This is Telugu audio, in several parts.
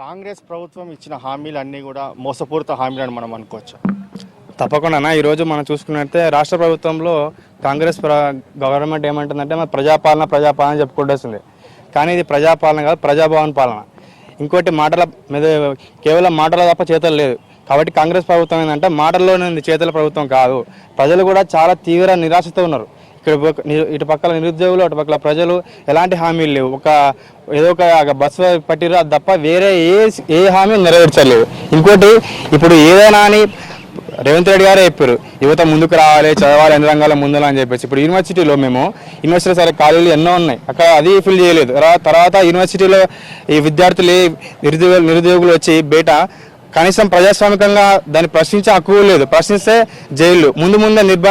కాంగ్రెస్ ప్రభుత్వం ఇచ్చిన హామీలు అన్నీ కూడా మోసపూరిత హామీలు అని మనం అనుకోవచ్చు? తప్పకుండా ఈరోజు మనం చూసుకున్నట్టే రాష్ట్ర ప్రభుత్వంలో కాంగ్రెస్ ప్ర గవర్నమెంట్ ఏమంటుందంటే మన ప్రజాపాలన ప్రజాపాలన చెప్పుకుంటేస్తుంది కానీ ఇది ప్రజాపాలన కాదు ప్రజాభవన్ పాలన. ఇంకోటి మాటల మీద కేవలం మాటల తప్ప చేతలు లేదు. కాబట్టి కాంగ్రెస్ ప్రభుత్వం ఏంటంటే మాటల్లోనే ఉంది చేతుల ప్రభుత్వం కాదు. ప్రజలు కూడా చాలా తీవ్ర నిరాశతో ఉన్నారు. ఇక్కడ ని- ఇటు పక్కల నిరుద్యోగులు అటు పక్కల ప్రజలు ఎలాంటి హామీలు లేవు. ఒక ఏదో ఒక బస్సు పట్టిరు అది తప్ప వేరే ఏ ఏ హామీ నెరవేర్చలేదు. ఇంకోటి ఇప్పుడు ఏదైనా అని రేవంత్ రెడ్డి గారే చెప్పారు యువత ముందుకు రావాలి చదవాలి అన్ని రంగాల ముందు అని చెప్పేసి. ఇప్పుడు యూనివర్సిటీలో మేము యూనివర్సిటీ సరే ఖాళీలు ఎన్నో ఉన్నాయి. అక్కడ అది ఫిల్ చేయలేదు. తర్వాత యూనివర్సిటీలో ఈ విద్యార్థులు నిరుద్యోగులు నిరుద్యోగులు వచ్చి బయట కనీసం ప్రజాస్వామికంగా దాన్ని ప్రశ్నించే హక్కు లేదు. ప్రశ్నిస్తే జైలు ముందు ముందే నిర్భ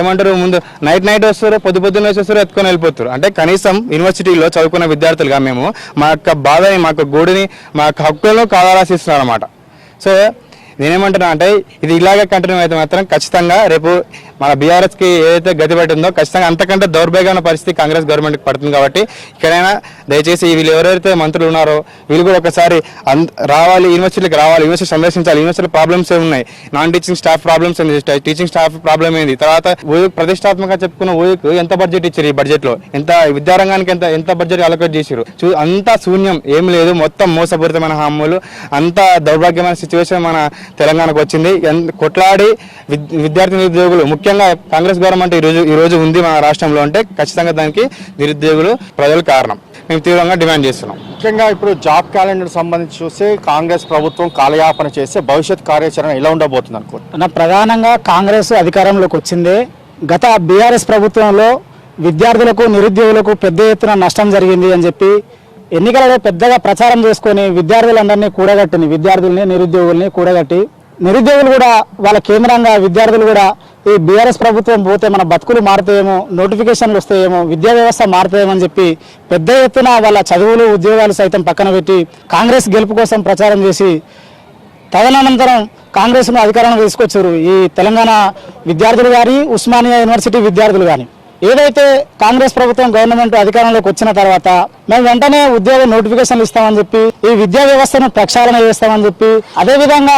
ఏమంటారు ముందు నైట్ నైట్ వస్తారు పొద్దు పొద్దున్న వచ్చేస్తారు ఎత్తుకొని వెళ్ళిపోతారు. అంటే కనీసం యూనివర్సిటీలో చదువుకున్న విద్యార్థులుగా మేము మా యొక్క బాధని మా యొక్క గూడిని మా యొక్క హక్కులను కాదారాసిస్తున్నారు అనమాట సో నేనేమంటున్నా అంటే ఇది ఇలాగే కంటిన్యూ అయితే మాత్రం ఖచ్చితంగా రేపు మన బీఆర్ఎస్కి ఏదైతే గతి పట్టిందో ఖచ్చితంగా అంతకంటే దౌర్భాగ్యమైన పరిస్థితి కాంగ్రెస్ గవర్నమెంట్కి పడుతుంది కాబట్టి ఇక్కడైనా దయచేసి వీళ్ళు ఎవరైతే మంత్రులు ఉన్నారో వీళ్ళు కూడా ఒకసారి రావాలి యూనివర్సిటీకి రావాలి యూనివర్సిటీ సందర్శించాలి యూనివర్సిటీ ప్రాబ్లమ్స్ ఏమున్నాయి నాన్ టీచింగ్ స్టాఫ్ ప్రాబ్లమ్స్ ఏంది? టీచింగ్ స్టాఫ్ ప్రాబ్లమ్ ఏంది? తర్వాత ఓయూక్ ప్రతిష్టాత్మకంగా చెప్పుకున్న ఓయూక్ ఎంత బడ్జెట్ ఇచ్చారు ఈ బడ్జెట్లో ఎంత విద్యారంగానికి ఎంత ఎంత బడ్జెట్ అలొకేట్ చేశారు అంతా శూన్యం ఏం లేదు మొత్తం మోసపూరితమైన హామీలు అంత దౌర్భాగ్యమైన సిచ్యువేషన్ మన తెలంగాణకు వచ్చింది. ఎన్- కొట్లాడి విద్- విద్యార్థి నిరుద్యోగులు ముఖ్యంగా కాంగ్రెస్ గవర్నమెంట్ ఈ రోజు ఈ రోజు ఉంది మన రాష్ట్రంలో అంటే ఖచ్చితంగా దానికి నిరుద్యోగులు ప్రజలు కారణం. మేము తీవ్రంగా డిమాండ్ చేస్తున్నాం. ముఖ్యంగా ఇప్పుడు జాబ్ క్యాలెండర్ సంబంధించి చూస్తే కాంగ్రెస్ ప్రభుత్వం కాలయాపన చేస్తే భవిష్యత్ కార్యాచరణ ఎలా ఉండబోతుంది అనుకో నా ప్రధానంగా కాంగ్రెస్ అధికారంలోకి వచ్చిందే. గత బీఆర్ఎస్ ప్రభుత్వంలో విద్యార్థులకు నిరుద్యోగులకు పెద్ద ఎత్తున నష్టం జరిగింది అని చెప్పి ఎన్నికలలో పెద్దగా ప్రచారం చేసుకొని విద్యార్థులందరినీ కూడగట్టింది విద్యార్థుల్ని నిరుద్యోగుల్ని కూడగట్టి నిరుద్యోగులు కూడా వాళ్ళ కేంద్రంగా విద్యార్థులు కూడా ఈ బీఆర్ఎస్ ప్రభుత్వం పోతే మన బతుకులు మారుతాయేమో నోటిఫికేషన్లు వస్తాయేమో విద్యా వ్యవస్థ మారుతాయేమో చెప్పి పెద్ద ఎత్తున వాళ్ళ చదువులు ఉద్యోగాలు సైతం పక్కన పెట్టి కాంగ్రెస్ గెలుపు కోసం ప్రచారం చేసి తదనంతరం కాంగ్రెస్ను అధికారంలో తీసుకొచ్చారు ఈ తెలంగాణ విద్యార్థులు కానీ ఉస్మానియా యూనివర్సిటీ విద్యార్థులు కానీ ఏదైతే కాంగ్రెస్ ప్రభుత్వం గవర్నమెంట్ అధికారంలోకి వచ్చిన తర్వాత మేము వెంటనే ఉద్యోగ నోటిఫికేషన్లు ఇస్తామని చెప్పి ఈ విద్యా వ్యవస్థను ప్రక్షాళన చేస్తామని చెప్పి అదేవిధంగా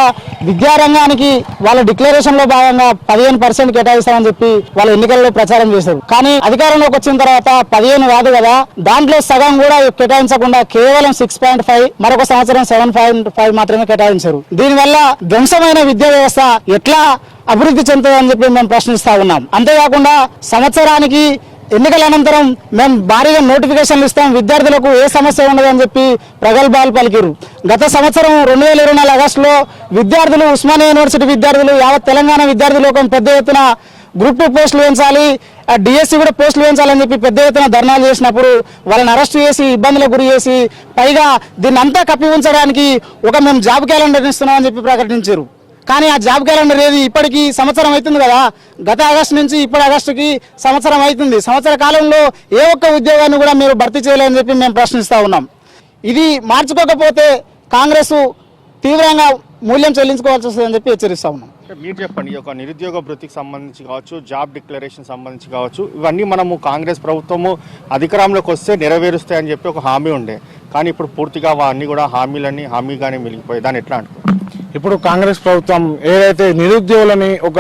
విద్యారంగానికి వాళ్ళ డిక్లరేషన్లో భాగంగా పదిహేను పర్సెంట్ కేటాయిస్తామని చెప్పి వాళ్ళ ఎన్నికల్లో ప్రచారం చేశారు. కానీ అధికారంలోకి వచ్చిన తర్వాత పదిహేను కాదు కదా దాంట్లో సగం కూడా కేటాయించకుండా కేవలం సిక్స్ పాయింట్ ఫైవ్ మరొక సంవత్సరం సెవెన్ పాయింట్ ఫైవ్ మాత్రమే కేటాయించారు. దీనివల్ల ధ్వంసమైన విద్యా వ్యవస్థ ఎట్లా అభివృద్ధి చెందుతుందని చెప్పి మేము ప్రశ్నిస్తా ఉన్నాం. అంతేకాకుండా సంవత్సరానికి ఎన్నికల అనంతరం మేము భారీగా నోటిఫికేషన్లు ఇస్తాం విద్యార్థులకు ఏ సమస్య ఉండదని చెప్పి ప్రగల్భాలు పలికిరు గత సంవత్సరం రెండు వేల ఇరవై నాలుగు ఆగస్టులో విద్యార్థులు ఉస్మానియా యూనివర్సిటీ విద్యార్థులు యావత్ తెలంగాణ విద్యార్థులు ఒక పెద్ద ఎత్తున గ్రూప్ టూ పోస్టులు వేయించాలి డిఎస్సి కూడా పోస్టులు వేయించాలని చెప్పి పెద్ద ఎత్తున ధర్నాలు చేసినప్పుడు వాళ్ళని అరెస్ట్ చేసి ఇబ్బందులకు గురి చేసి పైగా దీన్ని అంతా కప్పి ఉంచడానికి ఒక మేము జాబ్ క్యాలెండర్ ఇస్తున్నామని చెప్పి ప్రకటించారు. కానీ ఆ జాబ్ క్యాలెండర్ ఏది ఇప్పటికీ సంవత్సరం అవుతుంది కదా. గత ఆగస్టు నుంచి ఇప్పటి ఆగస్టుకి సంవత్సరం అవుతుంది. సంవత్సర కాలంలో ఏ ఒక్క ఉద్యోగాన్ని కూడా మీరు భర్తీ చేయలేదని చెప్పి మేము ప్రశ్నిస్తా ఉన్నాం. ఇది మార్చుకోకపోతే కాంగ్రెస్ తీవ్రంగా మూల్యం చెల్లించుకోవాల్సి వస్తుందని చెప్పి హెచ్చరిస్తా ఉన్నాం. మీరు చెప్పండి ఒక నిరుద్యోగ వృత్తికి సంబంధించి కావచ్చు జాబ్ డిక్లరేషన్ సంబంధించి కావచ్చు ఇవన్నీ మనము కాంగ్రెస్ ప్రభుత్వము అధికారంలోకి వస్తే నెరవేరుస్తాయని చెప్పి ఒక హామీ ఉండే. కానీ ఇప్పుడు పూర్తిగా అన్నీ కూడా హామీలన్నీ హామీగానే మిగిలిపోయి దాన్ని ఎట్లా అనుకో ఇప్పుడు కాంగ్రెస్ ప్రభుత్వం ఏదైతే నిరుద్యోగులని ఒక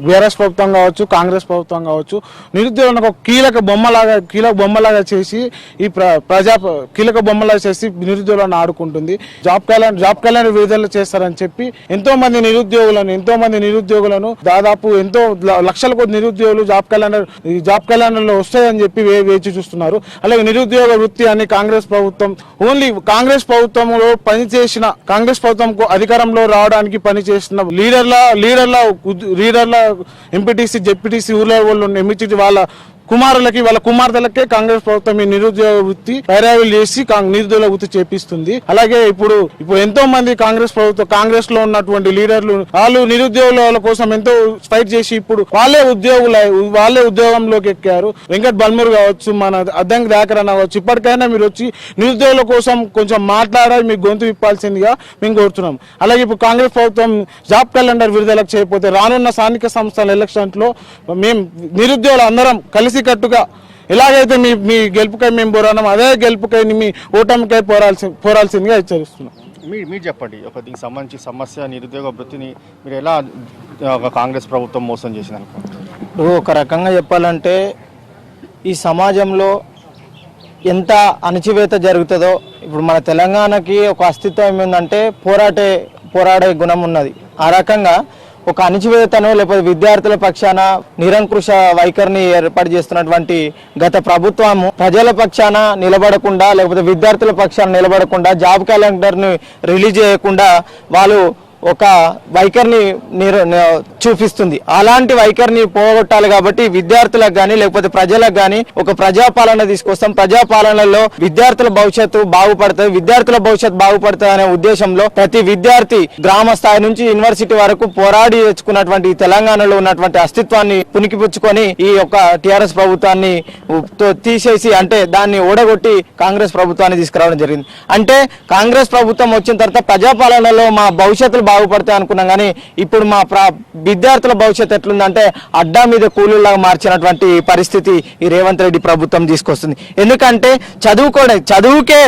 బీఆర్ఎస్ ప్రభుత్వం కావచ్చు కాంగ్రెస్ ప్రభుత్వం కావచ్చు నిరుద్యోగులను ఒక కీలక బొమ్మలాగా కీలక బొమ్మలాగా చేసి ఈ ప్ర ప్రజా కీలక బొమ్మలాగా చేసి నిరుద్యోగులను ఆడుకుంటుంది. జాబ్ క్యాలెండర్ జాబ్ క్యాలెండర్ విడుదల చేస్తారని చెప్పి ఎంతో మంది నిరుద్యోగులను ఎంతో మంది నిరుద్యోగులను దాదాపు ఎంతో ల- లక్షల కొద్ది నిరుద్యోగులు జాబ్ క్యాలెండర్ ఈ జాబ్ క్యాలెండర్ వస్తాయని చెప్పి వే- వేచి చూస్తున్నారు. అలాగే నిరుద్యోగ వృత్తి అని కాంగ్రెస్ ప్రభుత్వం ఓన్లీ కాంగ్రెస్ ప్రభుత్వంలో పనిచేసిన కాంగ్రెస్ ప్రభుత్వం అధికారంలో రావడానికి పనిచేసిన లీడర్ల లీడర్ల లీడర్ల ఎంపీటీసీ జెడ్పీటీసీ ఊర్లో వాళ్ళు ఎంపీటీసీ వాళ్ళ కుమారులకి వాళ్ళ కుమార్తెలకే కాంగ్రెస్ ప్రభుత్వం ఈ నిరుద్యోగ వృత్తి పైరావీలు చేసి నిరుద్యోగ వృత్తి చేపిస్తుంది. అలాగే ఇప్పుడు ఇప్పుడు ఎంతో మంది కాంగ్రెస్ ప్రభుత్వం కాంగ్రెస్లో ఉన్నటువంటి లీడర్లు వాళ్ళు నిరుద్యోగుల కోసం ఎంతో ఫైట్ చేసి ఇప్పుడు వాళ్ళే ఉద్యోగుల వాళ్ళే ఉద్యోగంలోకి ఎక్కారు. వెంకట్ బల్మూర్ కావచ్చు మన అద్దంకి దాకరణ కావచ్చు ఇప్పటికైనా మీరు వచ్చి నిరుద్యోగుల కోసం కొంచెం మాట్లాడాలి మీ గొంతు విప్పాల్సిందిగా మేము కోరుతున్నాం. అలాగే ఇప్పుడు కాంగ్రెస్ ప్రభుత్వం జాబ్ క్యాలెండర్ విడుదలకు చేయకపోతే రానున్న స్థానిక సంస్థల ఎలక్షన్స్లో మేము నిరుద్యోగులు అందరం కలిసి కలిసికట్టుగా ఎలాగైతే మీ మీ గెలుపుకై మేము పోరాడినాం అదే గెలుపుకై మీ ఓటమికై పోరాల్సి పోరాల్సిందిగా హెచ్చరిస్తున్నాం. మీరు మీరు చెప్పండి. ఒక దీనికి సంబంధించి సమస్య నిరుద్యోగ వృత్తిని మీరు ఎలా కాంగ్రెస్ ప్రభుత్వం మోసం చేసింది అనుకుంటున్నారు ఇప్పుడు ఒక రకంగా చెప్పాలంటే ఈ సమాజంలో ఎంత అణచివేత జరుగుతుందో ఇప్పుడు మన తెలంగాణకి ఒక అస్తిత్వం ఏంటంటే పోరాటే పోరాడే గుణం ఉన్నది. ఆ రకంగా ఒక అణిచివేతను లేకపోతే విద్యార్థుల పక్షాన నిరంకుశ వైఖరిని ఏర్పాటు చేస్తున్నటువంటి గత ప్రభుత్వము ప్రజల పక్షాన నిలబడకుండా లేకపోతే విద్యార్థుల పక్షాన నిలబడకుండా జాబ్ క్యాలెండర్ని రిలీజ్ చేయకుండా వాళ్ళు ఒక వైఖరిని చూపిస్తుంది. అలాంటి వైఖరిని పోగొట్టాలి కాబట్టి విద్యార్థులకు కానీ లేకపోతే ప్రజలకు కానీ ఒక ప్రజాపాలన తీసుకొస్తాం. ప్రజాపాలనలో విద్యార్థుల భవిష్యత్తు బాగుపడుతుంది విద్యార్థుల భవిష్యత్తు బాగుపడుతుంది అనే ఉద్దేశంలో ప్రతి విద్యార్థి గ్రామ స్థాయి నుంచి యూనివర్సిటీ వరకు పోరాడి తెచ్చుకున్నటువంటి తెలంగాణలో ఉన్నటువంటి అస్తిత్వాన్ని పునికిపుచ్చుకొని ఈ యొక్క టిఆర్ఎస్ ప్రభుత్వాన్ని తీసేసి అంటే దాన్ని ఓడగొట్టి కాంగ్రెస్ ప్రభుత్వాన్ని తీసుకురావడం జరిగింది. అంటే కాంగ్రెస్ ప్రభుత్వం వచ్చిన తర్వాత ప్రజాపాలనలో మా భవిష్యత్తులు బాగుపడతాయి అనుకున్నాం కానీ ఇప్పుడు మా విద్యార్థుల భవిష్యత్తు ఎట్లుందంటే అడ్డా మీద కూలీలాగా మార్చినటువంటి పరిస్థితి ఈ రేవంత్ రెడ్డి ప్రభుత్వం తీసుకొస్తుంది. ఎందుకంటే చదువుకోవడం చదువుకే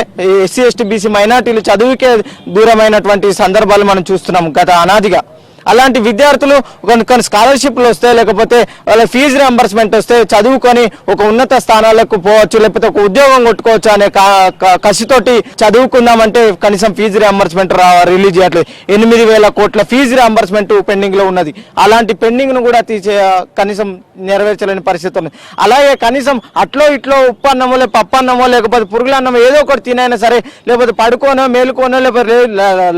ఎస్సీ ఎస్టీ బీసీ మైనార్టీలు చదువుకే దూరమైనటువంటి సందర్భాలు మనం చూస్తున్నాం గత అనాదిగా. అలాంటి విద్యార్థులు కొన్ని కొన్ని స్కాలర్షిప్లు వస్తే లేకపోతే వాళ్ళ ఫీజు రియంబర్స్మెంట్ వస్తే చదువుకొని ఒక ఉన్నత స్థానాలకు పోవచ్చు లేకపోతే ఒక ఉద్యోగం కొట్టుకోవచ్చు అనే కా- క- కసితోటి చదువుకుందామంటే కనీసం ఫీజు రియంబర్స్మెంట్ రిలీజ్ చేయట్లేదు. ఎనిమిది వేల కోట్ల ఫీజు రియంబర్స్మెంట్ పెండింగ్లో ఉన్నది. అలాంటి పెండింగ్ను కూడా తీసే కనీసం నెరవేర్చలేని పరిస్థితి ఉంది అలాగే కనీసం అట్లో ఇట్లో ఉప్పు అన్నమో లేకపోతే పప్పన్నమో లేకపోతే పురుగుల అన్నమో ఏదో ఒకటి తినైనా సరే లేకపోతే పడుకోనో మేలుకోనో లేకపోతే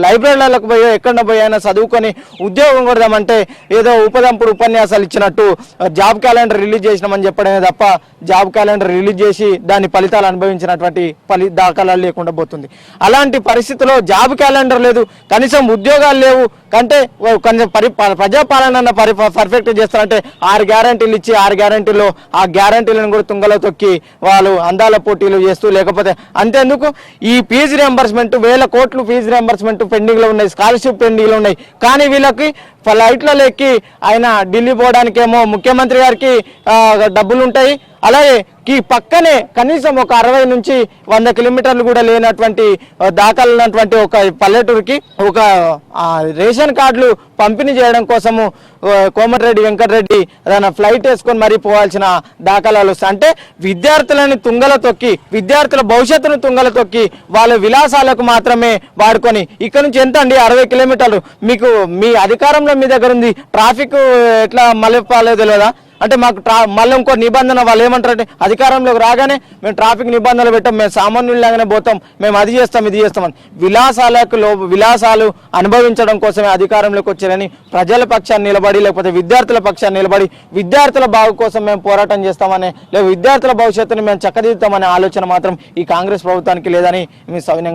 లైబ్రరీలకు పోయో ఎక్కడ పోయైనా అయినా చదువుకొని ఉద్యోగం కొడదామంటే ఏదో ఉపదంపుడు ఉపన్యాసాలు ఇచ్చినట్టు జాబ్ క్యాలెండర్ రిలీజ్ చేసినామని చెప్పడమే తప్ప జాబ్ క్యాలెండర్ రిలీజ్ చేసి దాని ఫలితాలు అనుభవించినటువంటి ఫలి దాఖలాలు లేకుండా పోతుంది. అలాంటి పరిస్థితిలో జాబ్ క్యాలెండర్ లేదు కనీసం ఉద్యోగాలు లేవు కంటే ఓ కొంచెం పరి ప్రజాపాలన పరి పర్ఫెక్ట్ చేస్తారంటే ఆరు గ్యారంటీలు ఇచ్చి ఆరు గ్యారంటీలో ఆ గ్యారంటీలను కూడా తుంగలో తొక్కి వాళ్ళు అందాల పోటీలు చేస్తూ లేకపోతే అంతేందుకు? ఈ ఫీజు రియంబర్స్మెంట్ వేల కోట్లు ఫీజు రియంబర్స్మెంట్ పెండింగ్లో ఉన్నాయి స్కాలర్షిప్ పెండింగ్లో ఉన్నాయి. కానీ వీళ్ళకి ఫ్లైట్లలో ఎక్కి ఆయన ఢిల్లీ పోవడానికేమో ముఖ్యమంత్రి గారికి ఆ, డబ్బులు ఉంటాయి అలాగే ఈ పక్కనే కనీసం ఒక అరవై నుంచి వంద కిలోమీటర్లు కూడా లేనటువంటి ఆ, దాఖలు ఉన్నటువంటి ఒక పల్లెటూరుకి ఒక రేషన్ కార్డులు పంపిణీ చేయడం కోసము కోమటిరెడ్డి వెంకటరెడ్డి తన ఫ్లైట్ వేసుకొని మరీ పోవాల్సిన దాఖలాలు వస్తాయి. అంటే విద్యార్థులని తుంగల తొక్కి విద్యార్థుల భవిష్యత్తును తుంగల తొక్కి వాళ్ళ విలాసాలకు మాత్రమే వాడుకొని ఇక్కడ నుంచి ఎంత అండి? అరవై కిలోమీటర్లు. మీకు మీ అధికారంలో మీ దగ్గర ఉంది. ట్రాఫిక్ ఎట్లా మళ్ళీ లేదా? అంటే మాకు ట్రా మళ్ళీ ఇంకో నిబంధన వాళ్ళు ఏమంటారంటే అధికారంలోకి రాగానే మేము ట్రాఫిక్ నిబంధనలు పెట్టాం మేము సామాన్యులాగానే పోతాం మేము అది చేస్తాం ఇది చేస్తామని విలాసాలకు లో విలాసాలు అనుభవించడం కోసమే అధికారంలోకి వచ్చారని ప్రజల పక్షాన్ని నిలబడి లేకపోతే విద్యార్థుల పక్షాన్ని నిలబడి విద్యార్థుల బాగు కోసం మేము పోరాటం చేస్తామని లేదా విద్యార్థుల భవిష్యత్తుని మేము చక్కదిద్దామనే ఆలోచన మాత్రం ఈ కాంగ్రెస్ ప్రభుత్వానికి లేదని మీ సవినంగా